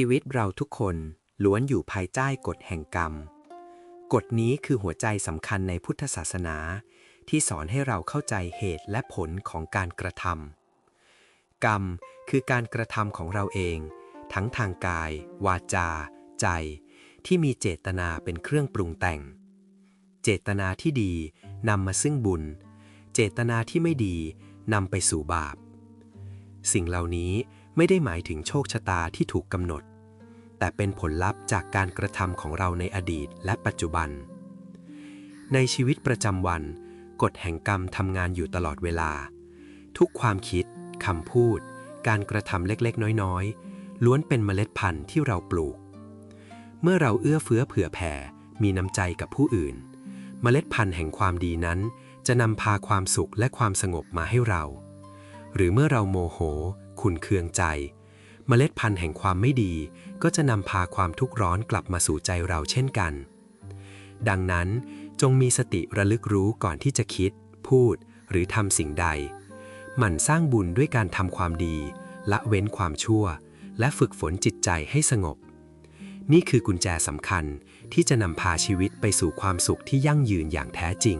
ชีวิตเราทุกคนล้วนอยู่ภายใต้กฎแห่งกรรม กฎนี้คือหัวใจสำคัญในพุทธศาสนา ที่สอนให้เราเข้าใจเหตุและผลของการกระทำกรรมคือการกระทำของเราเอง ทั้งทางกาย วาจา ใจ ที่มีเจตนาเป็นเครื่องปรุงแต่ง เจตนาที่ดีนำมาซึ่งบุญ เจตนาที่ไม่ดีนำไปสู่บาป สิ่งเหล่านี้ ไม่ได้หมายถึงโชคชะตาที่ถูกกำหนด แต่เป็นผลลัพธ์จากการกระทำของเราในอดีตและปัจจุบัน ในชีวิตประจำวัน กฎแห่งกรรมทำงานอยู่ตลอดเวลา ทุกความคิดคำพูด การกระทำเล็กๆ น้อยๆ ล้วนเป็นเมล็ดพันธุ์ที่เราปลูก เมื่อเราเอื้อเฟื้อเผื่อแผ่ มีน้ำใจกับผู้อื่น เมล็ดพันธุ์แห่งความดีนั้น จะนำพาความสุขและความสงบมาให้เรา หรือเมื่อเราโมโห ขุนเคืองใจ เมล็ดพันธุ์แห่งความไม่ดีก็จะนำพาความทุกข์ร้อนกลับมาสู่ใจเราเช่นกัน ดังนั้นจงมีสติระลึกรู้ก่อนที่จะคิด พูด หรือทำสิ่งใด หมั่นสร้างบุญด้วยการทำความดี ละเว้นความชั่ว และฝึกฝนจิตใจให้สงบ นี่คือกุญแจสำคัญที่จะนำพาชีวิตไปสู่ความสุขที่ยั่งยืนอย่างแท้จริง